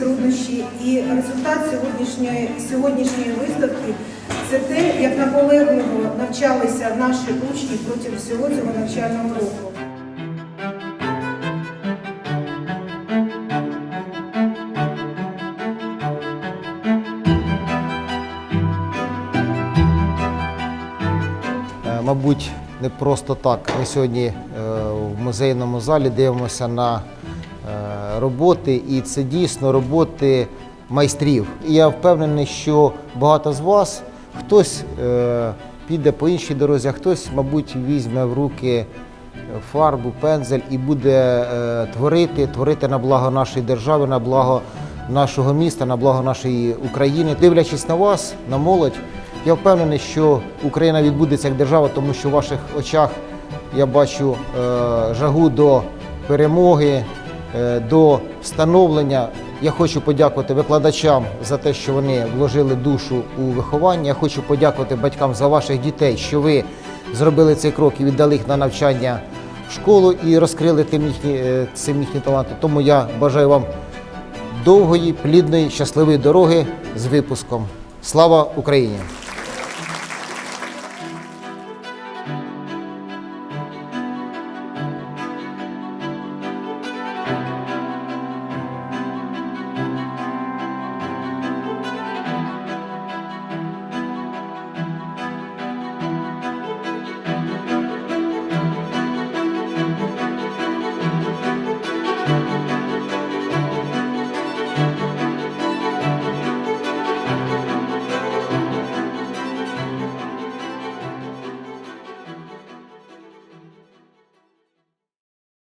труднощі. І результат сьогоднішньої, сьогоднішньої виставки це те, як наполегливо навчалися наші учні протягом всього цього навчального року. Е, Мабуть, не просто так. Ми сьогодні е, в музейному залі дивимося на роботи, і це дійсно роботи майстрів. І я впевнений, що багато з вас хтось е, піде по іншій дорозі, а хтось, мабуть, візьме в руки фарбу, пензель і буде е, творити, творити на благо нашої держави, на благо нашого міста, на благо нашої України. Дивлячись на вас, на молодь, я впевнений, що Україна відбудеться як держава, тому що в ваших очах я бачу е, жагу до перемоги, е, до становлення. Я хочу подякувати викладачам за те, що вони вложили душу у виховання. Я хочу подякувати батькам за ваших дітей, що ви зробили цей крок і віддали їх на навчання в школу і розкрили тим їхні, е, цим їхні таланти. Тому я бажаю вам довгої, плідної, щасливої дороги з випуском. Слава Україні!